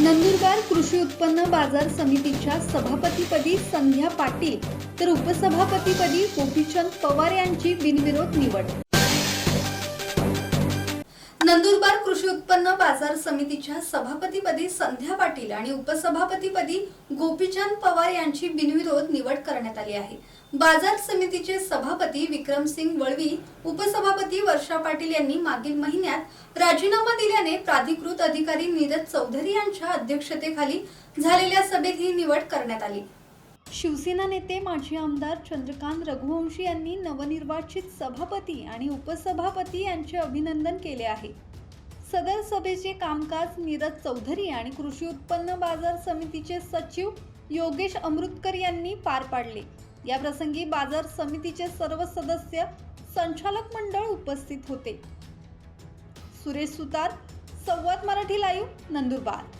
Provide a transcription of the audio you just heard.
नंदुरबार कृषी उत्पन्न बाजार समितीच्या सभापतीपदी संध्या पाटील तर उपसभापतीपदी गोपीचंद पवार यांची बिनविरोध निवड. नंदुरबार कृषी उत्पन्न बाजार समितीच्या सभापतीपदी संध्या पाटील आणि उपसभापतीपदी गोपीचंद पवार यांची बिनविरोध निवड करण्यात आली आहे. बाजार समितीचे सभापती विक्रमसिंग वळवी उपसभापती वर्षा पाटील यांनी मागील महिन्यात राजीनामा दिल्याने प्राधिकृत अधिकारी नीरज चौधरी यांच्या अध्यक्षतेखाली झालेल्या सभेत ही निवड करण्यात आली. शिवसेना नेते माजी आमदार चंद्रकांत रघुवंशी यांनी नवनिर्वाचित सभापती आणि उपसभापती यांचे अभिनंदन केले आहे. सदर सभेचे कामकाज नीरज चौधरी आणि कृषी उत्पन्न बाजार समितीचे सचिव योगेश अमृतकर यांनी पार पाडले. या प्रसंगी बाजार समितीचे सर्व सदस्य संचालक मंडळ उपस्थित होते. सुरेश सुतार संवाद मराठी लाईव्ह नंदुरबार.